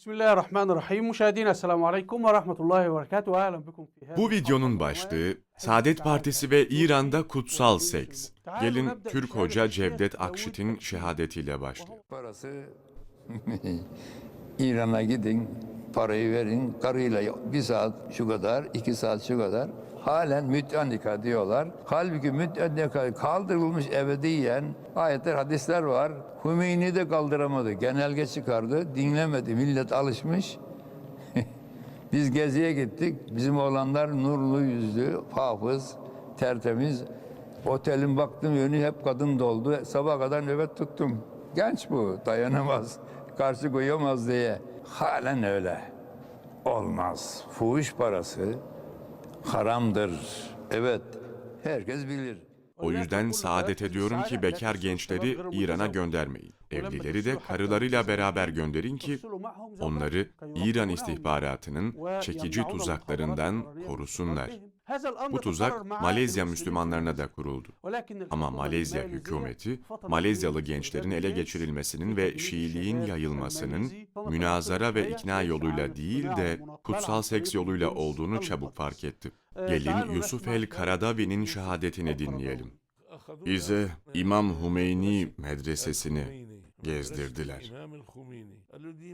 Bismillahirrahmanirrahim. Müşahedin esselamu aleyküm ve rahmetullahi ve berekatuhu. Alem bikum Bu videonun başlığı Saadet Partisi ve İran'da kutsal seks. Gelin Türk hoca Cevdet Akşit'in şehadetiyle başlayalım. Parası İran'a gidin, parayı verin, karıyla bir saat şu kadar, iki saat şu kadar. Halen müttennika diyorlar. Halbuki müttennika kaldırılmış ebediyen ayetler, hadisler var. Hümeyni de kaldıramadı. Genelge çıkardı, dinlemedi. Millet alışmış. Biz geziye gittik. Bizim oğlanlar nurlu yüzlü, hafız, tertemiz. Otelin baktım yönü hep kadın doldu. Sabah kadar nöbet tuttum. Genç bu, dayanamaz. Karşı koyamaz diye. Halen öyle. Olmaz. Fuhuş parası haramdır. Evet, herkes bilir. O yüzden Saadet'e diyorum ki bekar gençleri İran'a göndermeyin. Evlileri de karılarıyla beraber gönderin ki onları İran istihbaratının çekici tuzaklarından korusunlar. Bu tuzak Malezya Müslümanlarına da kuruldu. Ama Malezya hükümeti, Malezyalı gençlerin ele geçirilmesinin ve Şiiliğin yayılmasının münazara ve ikna yoluyla değil de kutsal seks yoluyla olduğunu çabuk fark etti. Gelin Yusuf el Karadavi'nin şehadetini dinleyelim. Bize İmam Hümeyni medresesini gezdirdiler.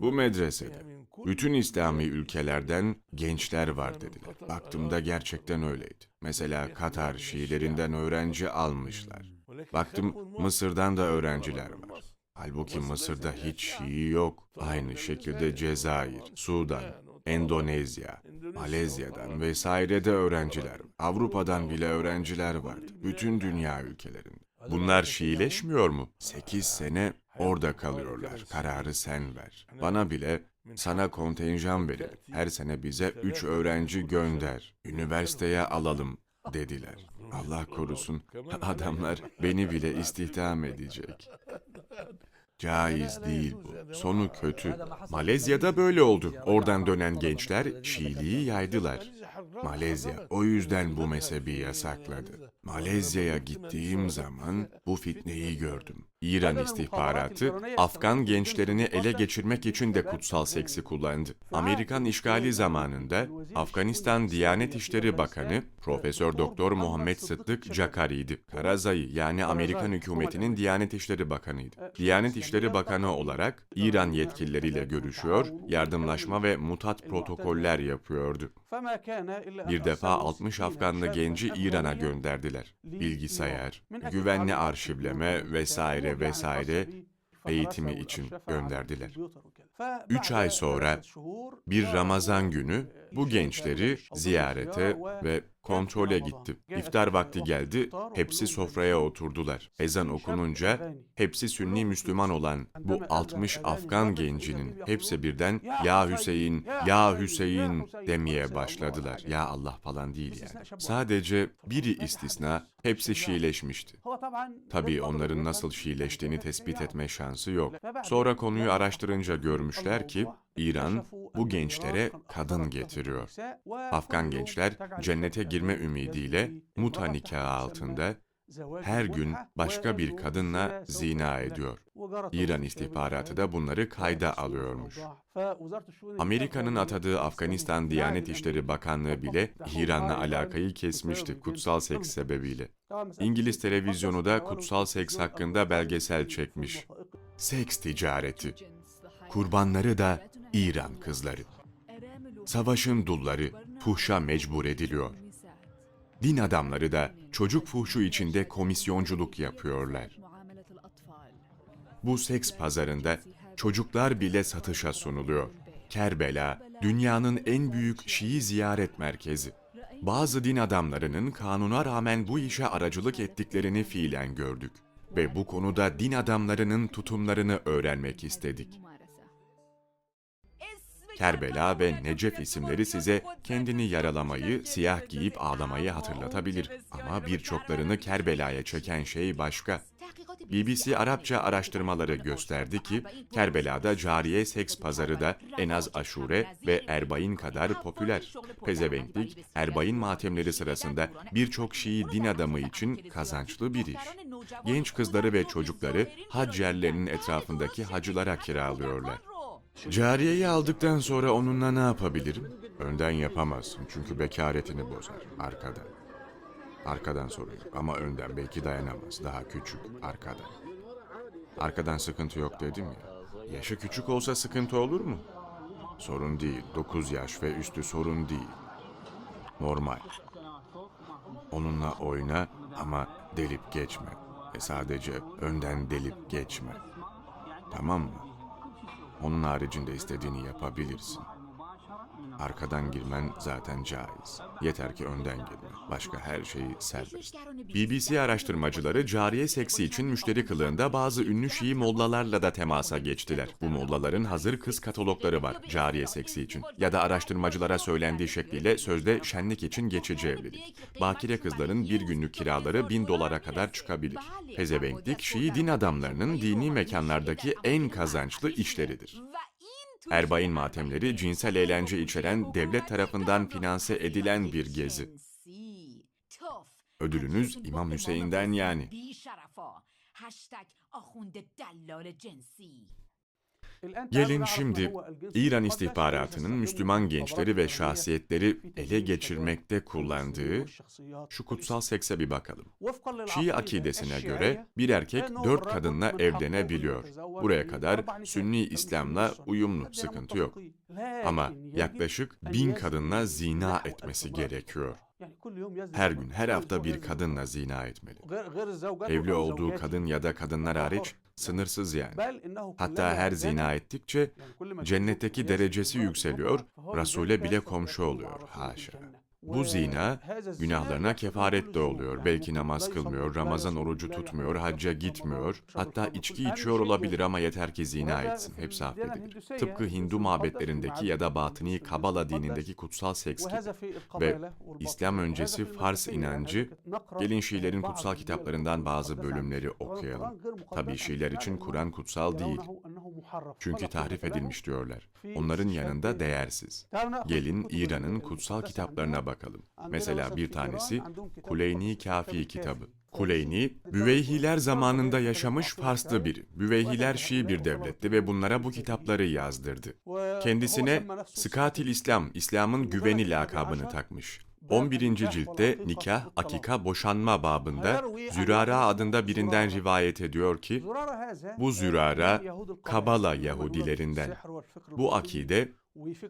Bu medresede bütün İslami ülkelerden gençler var dediler. Baktığımda gerçekten öyleydi. Mesela Katar Şiilerinden öğrenci almışlar. Baktım Mısır'dan da öğrenciler var. Halbuki Mısır'da hiç Şii yok. Aynı şekilde Cezayir, Sudan, Endonezya, Malezya'dan vesairede öğrenciler var. Avrupa'dan bile öğrenciler vardı. Bütün dünya ülkelerinde. Bunlar Şiileşmiyor mu? 8 sene orada kalıyorlar. Kararı sen ver. Bana bile sana kontenjan verelim. Her sene bize 3 öğrenci gönder. Üniversiteye alalım dediler. Allah korusun adamlar beni bile istihdam edecek. Caiz değil bu. Sonu kötü. Malezya'da böyle oldu. Oradan dönen gençler Şiiliği yaydılar. Malezya o yüzden bu mezhebi yasakladı. Malezya'ya gittiğim zaman bu fitneyi gördüm. İran istihbaratı Afgan gençlerini ele geçirmek için de kutsal seksi kullandı. Amerikan işgali zamanında Afganistan Diyanet İşleri Bakanı Profesör Doktor Muhammed Sıddık Cakari'ydi. Karazai yani Amerikan hükümetinin Diyanet İşleri Bakanıydı. Diyanet İşleri Bakanı olarak İran yetkilileriyle görüşüyor, yardımlaşma ve mutat protokoller yapıyordu. Bir defa 60 Afganlı genci İran'a gönderdiler. Bilgisayar, güvenli arşivleme vesaire vesaire eğitimi için gönderdiler. Üç ay sonra bir Ramazan günü bu gençleri ziyarete ve kontrole gitti. İftar vakti geldi, hepsi sofraya oturdular. Ezan okununca hepsi Sünni Müslüman olan bu 60 Afgan gencinin hepsi birden ya Hüseyin, ya Hüseyin demeye başladılar. Ya Allah falan değil yani. Sadece biri istisna, hepsi Şiileşmişti. Tabii onların nasıl Şiileştiğini tespit etme şansı yok. Sonra konuyu araştırınca görmüşler ki İran bu gençlere kadın getiriyor. Afgan gençler cennete girme ümidiyle muta nikahı altında her gün başka bir kadınla zina ediyor. İran istihbaratı da bunları kayda alıyormuş. Amerika'nın atadığı Afganistan Diyanet İşleri Bakanlığı bile İran'la alakayı kesmişti kutsal seks sebebiyle. İngiliz televizyonu da kutsal seks hakkında belgesel çekmiş. Seks ticareti. Kurbanları da İran kızları. Savaşın dulları fuhşa mecbur ediliyor. Din adamları da çocuk fuhşu içinde komisyonculuk yapıyorlar. Bu seks pazarında çocuklar bile satışa sunuluyor. Kerbela, dünyanın en büyük Şii ziyaret merkezi. Bazı din adamlarının kanuna rağmen bu işe aracılık ettiklerini fiilen gördük. Ve bu konuda din adamlarının tutumlarını öğrenmek istedik. Kerbela ve Necef isimleri size kendini yaralamayı, siyah giyip ağlamayı hatırlatabilir. Ama birçoklarını Kerbela'ya çeken şey başka. BBC Arapça araştırmaları gösterdi ki Kerbela'da cariye seks pazarı da en az aşure ve erbain kadar popüler. Pezevenklik, erbain matemleri sırasında birçok Şii din adamı için kazançlı bir iş. Genç kızları ve çocukları hac yerlerinin etrafındaki hacılara kiralıyorlar. Cariyeyi aldıktan sonra onunla ne yapabilirim? Önden yapamazsın çünkü bekaretini bozar. Arkadan. Arkadan sorun yok ama önden belki dayanamaz. Daha küçük. Arkadan. Arkadan sıkıntı yok dedim ya. Yaşı küçük olsa sıkıntı olur mu? Sorun değil. 9 yaş ve üstü sorun değil. Normal. Onunla oyna ama delip geçme. Ve sadece önden delip geçme. Tamam mı? Onun haricinde istediğini yapabilirsin. Arkadan girmen zaten caiz. Yeter ki önden girme. Başka her şeyi serbest. BBC araştırmacıları cariye seksi için müşteri kılığında bazı ünlü Şii mollalarla da temasa geçtiler. Bu mollaların hazır kız katalogları var cariye seksi için. Ya da araştırmacılara söylendiği şekliyle sözde şenlik için geçici evlilik. Bakire kızların bir günlük kiraları bin dolara kadar çıkabilir. Pezevenklik Şii din adamlarının dini mekanlardaki en kazançlı işleridir. Erbain matemleri cinsel eğlence içeren devlet tarafından finanse edilen bir gezi. Ödülünüz İmam Hüseyin'den yani. Gelin şimdi İran istihbaratının Müslüman gençleri ve şahsiyetleri ele geçirmekte kullandığı şu kutsal sekse bir bakalım. Şii akidesine göre bir erkek dört kadınla evlenebiliyor. Buraya kadar Sünni İslam'la uyumlu, sıkıntı yok. Ama yaklaşık bin kadınla zina etmesi gerekiyor. Her gün, her hafta bir kadınla zina etmeli. Evli olduğu kadın ya da kadınlar hariç sınırsız yani. Hatta her zina ettikçe cennetteki derecesi yükseliyor, Resul'e bile komşu oluyor. Haşa. Bu zina günahlarına kefaret de oluyor. Belki namaz kılmıyor, Ramazan orucu tutmuyor, hacca gitmiyor. Hatta içki içiyor olabilir ama yeter ki zina etsin. Hepsi affedilir. Tıpkı Hindu mabetlerindeki ya da batıni Kabala dinindeki kutsal seks gibi. Ve İslam öncesi Fars inancı, gelin Şiilerin kutsal kitaplarından bazı bölümleri okuyalım. Tabii Şiiler için Kur'an kutsal değil. Çünkü tahrif edilmiş diyorlar. Onların yanında değersiz. Gelin İran'ın kutsal kitaplarına bakalım. Mesela bir tanesi Kuleyni Kafi kitabı. Kuleyni, Büveyhiler zamanında yaşamış Farslı biri. Büveyhiler Şii bir devletti ve bunlara bu kitapları yazdırdı. Kendisine Sıkatil İslam, İslam'ın güveni lakabını takmış. 11. ciltte nikah, akika, boşanma babında Zürara adında birinden rivayet ediyor ki, bu Zürara Kabala Yahudilerinden. Bu akide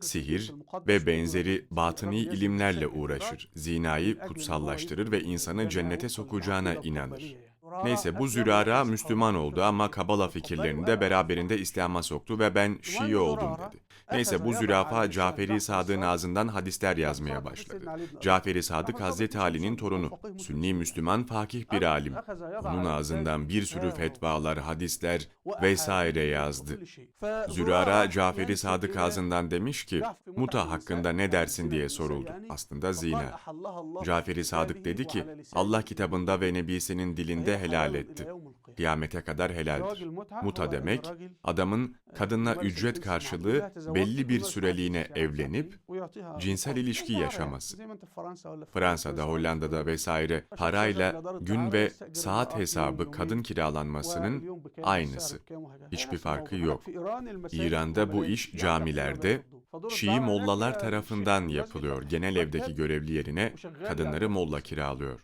sihir ve benzeri batıni ilimlerle uğraşır. Zinayı kutsallaştırır ve insanı cennete sokacağına inanır. Neyse bu Zürara Müslüman oldu ama Kabala fikirlerini de beraberinde İslam'a soktu ve ben Şii oldum dedi. Neyse bu zürafa Caferi Sadık'ın ağzından hadisler yazmaya başladı. Caferi Sadık Hazreti Ali'nin torunu. Sünni Müslüman fakih bir alim. Onun ağzından bir sürü fetvalar, hadisler vesaire yazdı. Zürara Caferi Sadık ağzından demiş ki, muta hakkında ne dersin diye soruldu. Aslında zina. Caferi Sadık dedi ki, Allah kitabında ve Nebisinin dilinde helal etti. Kıyamete kadar helaldir. Muta demek, adamın kadınla ücret karşılığı belli bir süreliğine evlenip cinsel ilişki yaşaması. Fransa'da, Hollanda'da vesaire parayla gün ve saat hesabı kadın kiralanmasının aynısı. Hiçbir farkı yok. İran'da bu iş camilerde Şii mollalar tarafından yapılıyor. Genel evdeki görevli yerine kadınları molla kiralıyor.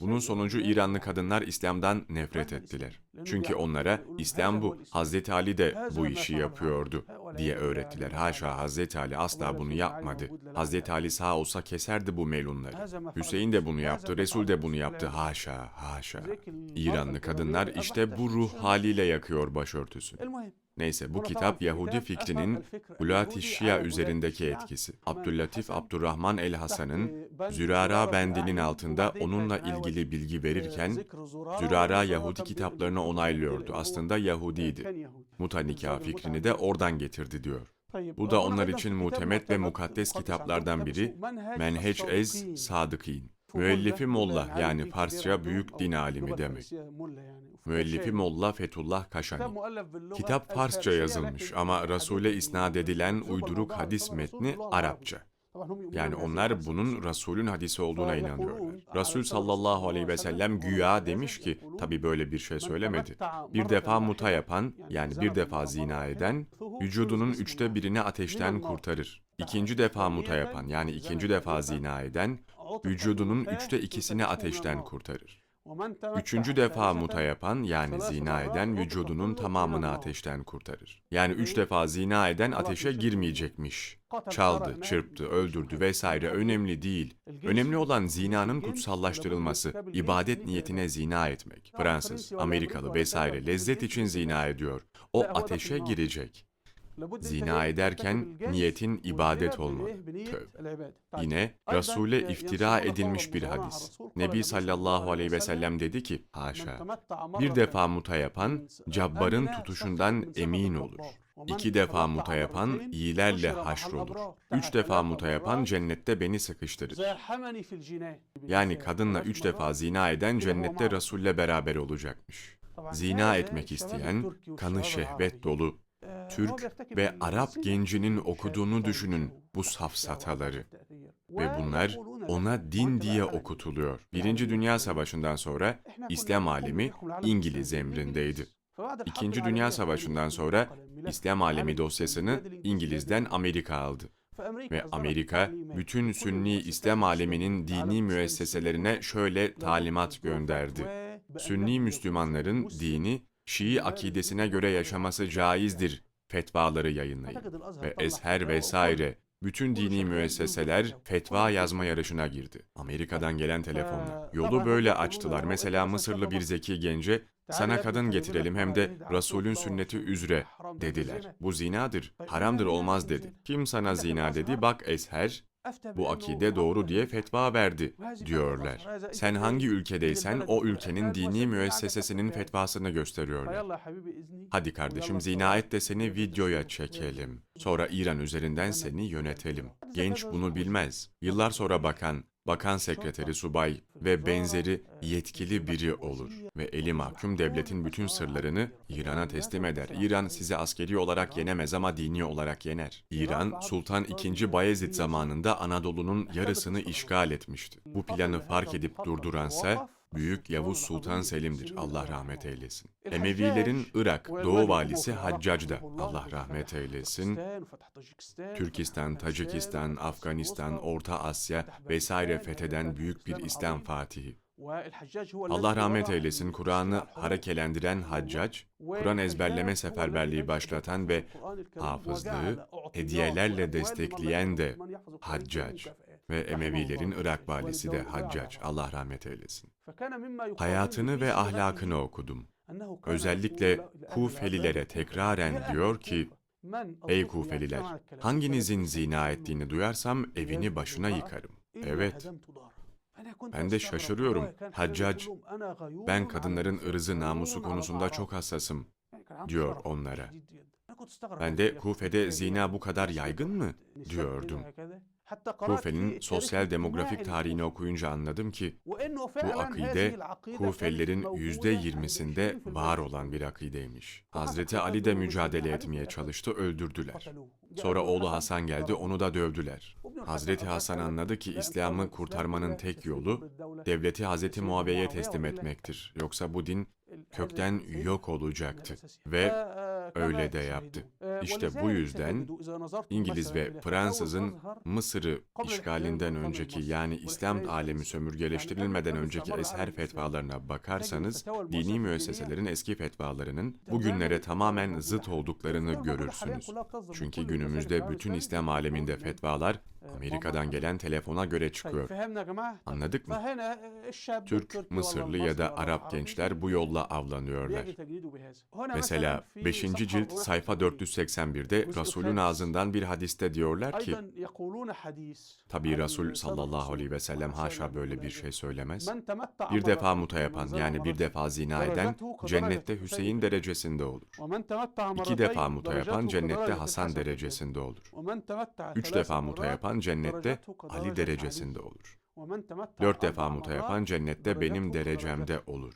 Bunun sonucu İranlı kadınlar İslam'dan nefret ettiler. Çünkü onlara İslam bu, Hazreti Ali de bu işi yapıyordu diye öğrettiler. Haşa Hazreti Ali asla bunu yapmadı. Hazreti Ali sağ olsa keserdi bu melunları. Hüseyin de bunu yaptı, Resul de bunu yaptı. Haşa, haşa. İranlı kadınlar işte bu ruh haliyle yakıyor başörtüsünü. Neyse bu kitap Yahudi fikrinin Ulat-ı Şia üzerindeki etkisi. Abdüllatif Abdurrahman el Hasan'ın Zürara bendinin altında onunla ilgili bilgi verirken Zürara Yahudi kitaplarını onaylıyordu. Aslında Yahudiydi. Muta nikah fikrini de oradan getirdi diyor. Bu da onlar için mutemet ve mukaddes kitaplardan biri Menheç Ez Sadıkîn. Müellifi Molla yani Farsça büyük din alimi demek. Müellifi Molla Fethullah Kaşani. Kitap Farsça yazılmış ama Resul'e isnat edilen uyduruk hadis metni Arapça. Yani onlar bunun Resulün hadisi olduğuna inanıyorlar. Resul sallallahu aleyhi ve sellem güya demiş ki, tabi böyle bir şey söylemedi. Bir defa muta yapan, yani bir defa zina eden, vücudunun üçte birini ateşten kurtarır. İkinci defa muta yapan, yani ikinci defa zina eden, vücudunun üçte ikisini ateşten kurtarır. Üçüncü defa muta yapan yani zina eden vücudunun tamamını ateşten kurtarır. Yani üç defa zina eden ateşe girmeyecekmiş. Çaldı, çırptı, öldürdü vesaire önemli değil. Önemli olan zinanın kutsallaştırılması, ibadet niyetine zina etmek. Fransız, Amerikalı vesaire lezzet için zina ediyor. O ateşe girecek. Zina ederken niyetin ibadet olmalı. Tövbe. Yine Resul'e iftira edilmiş bir hadis. Nebi sallallahu aleyhi ve sellem dedi ki, haşa, bir defa muta yapan, cabbarın tutuşundan emin olur. İki defa muta yapan, iyilerle haşrolur. Üç defa muta yapan, cennette beni sıkıştırır. Yani kadınla üç defa zina eden cennette Resul'le beraber olacakmış. Zina etmek isteyen, kanı şehvet dolu, Türk ve Arap gencinin okuduğunu düşünün bu safsataları. Ve bunlar ona din diye okutuluyor. Birinci Dünya Savaşı'ndan sonra İslam alemi İngiliz emrindeydi. İkinci Dünya Savaşı'ndan sonra İslam alemi dosyasını İngiliz'den Amerika aldı. Ve Amerika bütün Sünni İslam aleminin dini müesseselerine şöyle talimat gönderdi. Sünni Müslümanların dini Şii akidesine göre yaşaması caizdir fetvaları yayınlayın. Ve Ezher vesaire bütün dini müesseseler fetva yazma yarışına girdi. Amerika'dan gelen telefonla. Yolu böyle açtılar. Mesela Mısırlı bir zeki gence sana kadın getirelim hem de Resulün sünneti üzere dediler. Bu zinadır, haramdır olmaz dedi. Kim sana zina dedi? Bak Ezher, bu akide doğru diye fetva verdi diyorlar. Sen hangi ülkedeysen o ülkenin dini müessesesinin fetvasını gösteriyorlar. Hadi kardeşim zina et de seni videoya çekelim. Sonra İran üzerinden seni yönetelim. Genç bunu bilmez. Yıllar sonra bakan, bakan sekreteri subay ve benzeri yetkili biri olur. Ve eli mahkum devletin bütün sırlarını İran'a teslim eder. İran sizi askeri olarak yenemez ama dini olarak yener. İran, Sultan II. Bayezid zamanında Anadolu'nun yarısını işgal etmişti. Bu planı fark edip durduransa Büyük Yavuz Sultan Selim'dir. Allah rahmet eylesin. Emevilerin Irak Doğu Valisi Haccac da Allah rahmet eylesin. Türkistan, Tacikistan, Afganistan, Orta Asya vesaire fetheden büyük bir İslam fatihi. Allah rahmet eylesin Kur'an'ı harekelendiren Haccac, Kur'an ezberleme seferberliği başlatan ve hafızlığı hediyelerle destekleyen de Haccac ve Emevilerin Irak valisi de Haccac. Allah rahmet eylesin. Hayatını ve ahlakını okudum. Özellikle Kufelilere tekraren diyor ki, Ey Kufeliler, hanginizin zina ettiğini duyarsam evini başına yıkarım. Evet, ben de şaşırıyorum. Haccac, ben kadınların ırzı namusu konusunda çok hassasım, diyor onlara. Ben de Kufe'de zina bu kadar yaygın mı, diyordum. Kufe'nin sosyal demografik tarihini okuyunca anladım ki bu akide Kufelilerin yüzde yirmisinde var olan bir akideymiş. Hazreti Ali de mücadele etmeye çalıştı, öldürdüler. Sonra oğlu Hasan geldi, onu da dövdüler. Hazreti Hasan anladı ki İslam'ı kurtarmanın tek yolu devleti Hazreti Muaviye'ye teslim etmektir. Yoksa bu din kökten yok olacaktı ve öyle de yaptı. İşte bu yüzden İngiliz ve Fransızın Mısır'ı işgalinden önceki yani İslam alemi sömürgeleştirilmeden önceki eser fetvalarına bakarsanız dini müesseselerin eski fetvalarının bugünlere tamamen zıt olduklarını görürsünüz. Çünkü günümüzde bütün İslam aleminde fetvalar Amerika'dan gelen telefona göre çıkıyor. Anladık mı? Türk, Mısırlı ya da Arap gençler bu yolla avlanıyorlar. Mesela 5. cilt sayfa 481'de Resulün ağzından bir hadiste diyorlar ki, tabi Resul sallallahu aleyhi ve sellem haşa böyle bir şey söylemez. Bir defa muta yapan yani bir defa zina eden cennette Hüseyin derecesinde olur. İki defa muta yapan cennette Hasan derecesinde olur. Üç defa muta yapan cennette Ali derecesinde olur. Dört defa muta yapan cennette benim derecemde olur.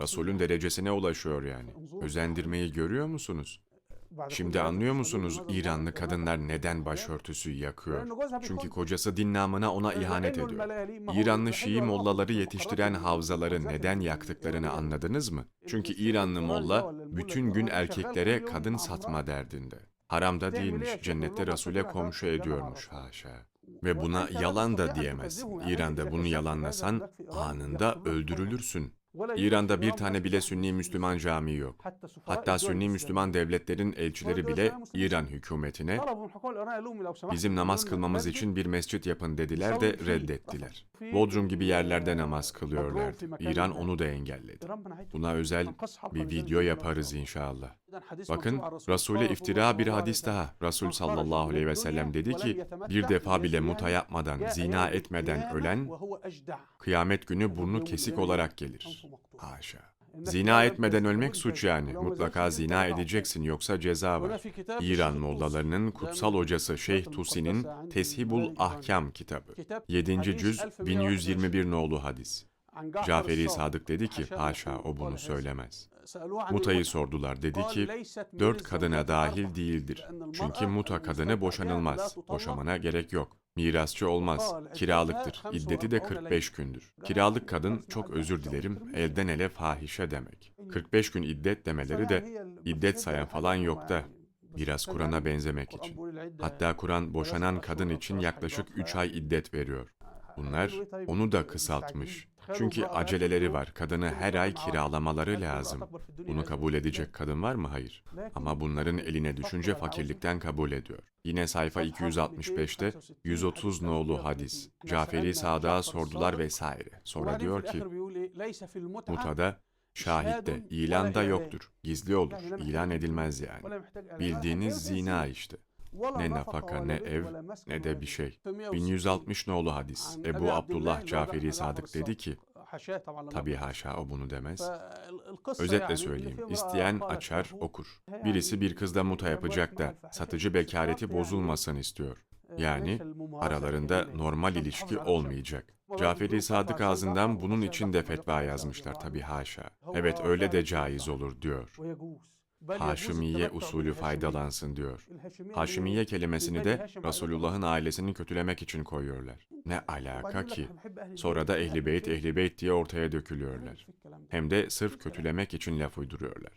Resulün derecesine ulaşıyor yani. Özendirmeyi görüyor musunuz? Şimdi anlıyor musunuz İranlı kadınlar neden başörtüsü yakıyor? Çünkü kocası din namına ona ihanet ediyor. İranlı Şii mollaları yetiştiren havzaları neden yaktıklarını anladınız mı? Çünkü İranlı molla bütün gün erkeklere kadın satma derdinde. Haramda değilmiş, cennette Resul'e komşu ediyormuş haşa. Ve buna yalan da diyemezsin. İran'da bunu yalanlasan anında öldürülürsün. İran'da bir tane bile Sünni Müslüman cami yok. Hatta Sünni Müslüman devletlerin elçileri bile İran hükümetine bizim namaz kılmamız için bir mescit yapın dediler de reddettiler. Bodrum gibi yerlerde namaz kılıyorlardı. İran onu da engelledi. Buna özel bir video yaparız inşallah. Bakın Resul'e iftira bir hadis daha. Resul sallallahu aleyhi ve sellem dedi ki bir defa bile muta yapmadan, zina etmeden ölen kıyamet günü burnu kesik olarak gelir. Haşa. Zina etmeden ölmek suç yani. Mutlaka zina edeceksin yoksa ceza var. İran mollalarının kutsal hocası Şeyh Tusi'nin Teshibul Ahkam kitabı. 7. cüz 1121 nolu hadis. Caferi Sadık dedi ki haşa o bunu söylemez. Muta'yı sordular dedi ki dört kadına dahil değildir. Çünkü muta kadını boşanılmaz. Boşamana gerek yok. Mirasçı olmaz. Kiralıktır. İddeti de 45 gündür. Kiralık kadın çok özür dilerim elden ele fahişe demek. 45 gün iddet demeleri de iddet sayan falan yok da biraz Kur'an'a benzemek için. Hatta Kur'an boşanan kadın için yaklaşık 3 ay iddet veriyor. Bunlar onu da kısaltmış. Çünkü aceleleri var. Kadını her ay kiralamaları lazım. Bunu kabul edecek kadın var mı? Hayır. Ama bunların eline düşünce fakirlikten kabul ediyor. Yine sayfa 265'te 130 nolu hadis. Caferi Sadık'a sordular vesaire. Sonra diyor ki mutada şahit de ilan da yoktur. Gizli olur. İlan edilmez yani. Bildiğiniz zina işte. Ne nafaka, ne ev, ne de bir şey. 1160 nolu hadis. Ebu Abdullah Caferi Sadık dedi ki, tabi haşa o bunu demez. Özetle söyleyeyim, isteyen açar, okur. Birisi bir kızla muta yapacak da satıcı bekareti bozulmasın istiyor. Yani aralarında normal ilişki olmayacak. Caferi Sadık ağzından bunun için de fetva yazmışlar tabi haşa. Evet öyle de caiz olur diyor. Haşimiye usulü faydalansın diyor. Haşimiye kelimesini de Resulullah'ın ailesini kötülemek için koyuyorlar. Ne alaka ki? Sonra da ehli beyt ehli beyt diye ortaya dökülüyorlar. Hem de sırf kötülemek için laf uyduruyorlar.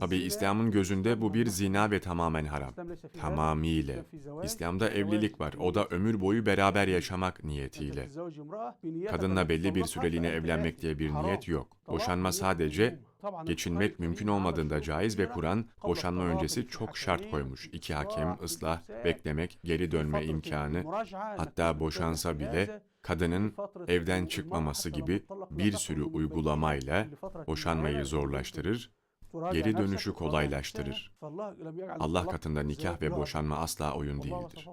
Tabi İslam'ın gözünde bu bir zina ve tamamen haram. Tamamıyla. İslam'da evlilik var. O da ömür boyu beraber yaşamak niyetiyle. Kadınla belli bir süreliğine evlenmek diye bir niyet yok. Boşanma sadece geçinmek mümkün olmadığında caiz ve Kur'an boşanma öncesi çok şart koymuş. İki hakem, ıslah, beklemek, geri dönme imkanı, hatta boşansa bile kadının evden çıkmaması gibi bir sürü uygulamayla boşanmayı zorlaştırır, geri dönüşü kolaylaştırır. Allah katında nikah ve boşanma asla oyun değildir.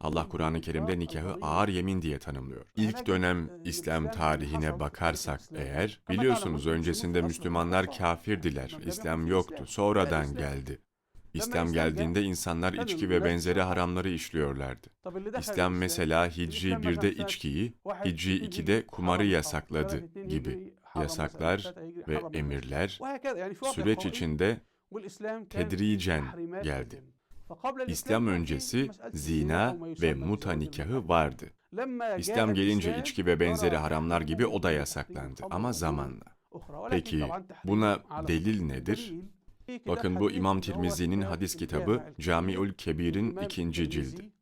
Allah Kur'an-ı Kerim'de nikahı ağır yemin diye tanımlıyor. İlk dönem İslam tarihine bakarsak eğer, biliyorsunuz öncesinde Müslümanlar kafirdiler, İslam yoktu, sonradan geldi. İslam geldiğinde insanlar içki ve benzeri haramları işliyorlardı. İslam mesela Hicri 1'de içkiyi, Hicri 2'de kumarı yasakladı gibi yasaklar ve emirler süreç içinde tedricen geldi. İslam öncesi zina ve muta nikahı vardı. İslam gelince içki ve benzeri haramlar gibi o da yasaklandı ama zamanla. Peki buna delil nedir? Bakın bu İmam Tirmizi'nin hadis kitabı Camiül Kebir'in ikinci cildi.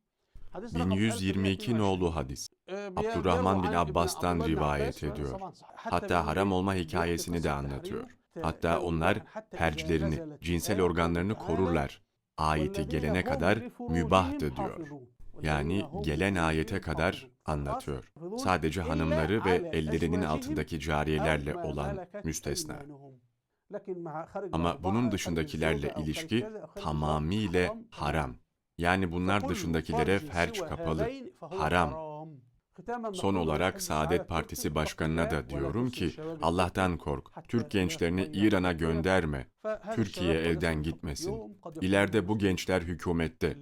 1122 nolu hadis. Abdurrahman bin Abbas'tan rivayet ediyor. Hatta haram olma hikayesini de anlatıyor. Hatta onlar tercihlerini, cinsel organlarını korurlar. Ayeti gelene kadar mübahtı diyor. Yani gelen ayete kadar anlatıyor. Sadece hanımları ve ellerinin altındaki cariyelerle olan müstesna. Ama bunun dışındakilerle ilişki tamamıyla haram. Yani bunlar dışındakilere ferç kapalı, haram. Son olarak Saadet Partisi Başkanı'na da diyorum ki Allah'tan kork. Türk gençlerini İran'a gönderme. Türkiye elden gitmesin. İleride bu gençler hükümette,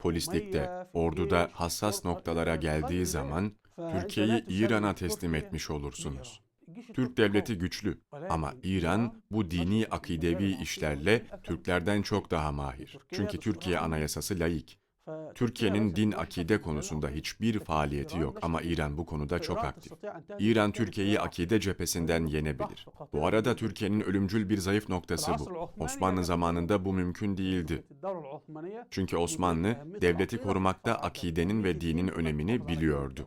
polislikte, orduda hassas noktalara geldiği zaman Türkiye'yi İran'a teslim etmiş olursunuz. Türk devleti güçlü ama İran bu dini akidevi işlerle Türklerden çok daha mahir. Çünkü Türkiye anayasası laik. Türkiye'nin din akide konusunda hiçbir faaliyeti yok ama İran bu konuda çok aktif. İran Türkiye'yi akide cephesinden yenebilir. Bu arada Türkiye'nin ölümcül bir zayıf noktası bu. Osmanlı zamanında bu mümkün değildi. Çünkü Osmanlı devleti korumakta akidenin ve dinin önemini biliyordu.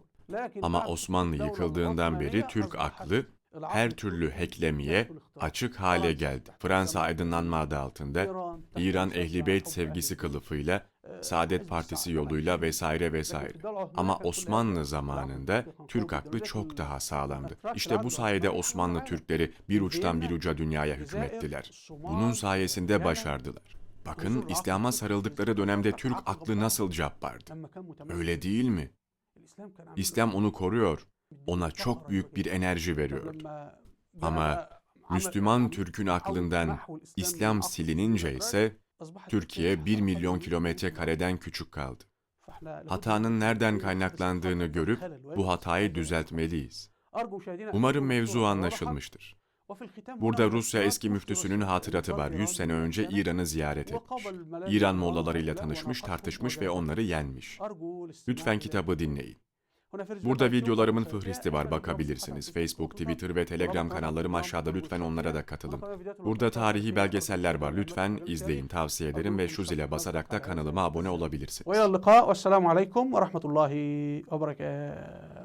Ama Osmanlı yıkıldığından beri Türk aklı her türlü heklemeye açık hale geldi. Fransa aydınlanma adı altında İran Ehli Beyt sevgisi kılıfıyla Saadet Partisi yoluyla vesaire vesaire. Ama Osmanlı zamanında Türk aklı çok daha sağlamdı. İşte bu sayede Osmanlı Türkleri bir uçtan bir uca dünyaya hükmettiler. Bunun sayesinde başardılar. Bakın İslam'a sarıldıkları dönemde Türk aklı nasıl cabbardı. Öyle değil mi? İslam onu koruyor. Ona çok büyük bir enerji veriyor. Ama Müslüman Türk'ün aklından İslam silinince ise Türkiye 1 milyon kilometre kareden küçük kaldı. Hatanın nereden kaynaklandığını görüp bu hatayı düzeltmeliyiz. Umarım mevzu anlaşılmıştır. Burada Rusya eski müftüsünün hatıratı var. 100 sene önce İran'ı ziyaret etmiş. İran Mollalarıyla tanışmış, tartışmış ve onları yenmiş. Lütfen kitabı dinleyin. Burada videolarımın fıhristi var bakabilirsiniz. Facebook, Twitter ve Telegram kanallarım aşağıda lütfen onlara da katılın. Burada tarihi belgeseller var lütfen izleyin tavsiye ederim ve şu zile basarak da kanalıma abone olabilirsiniz. Ve ila ve rahmetullahi ve berekatuhu.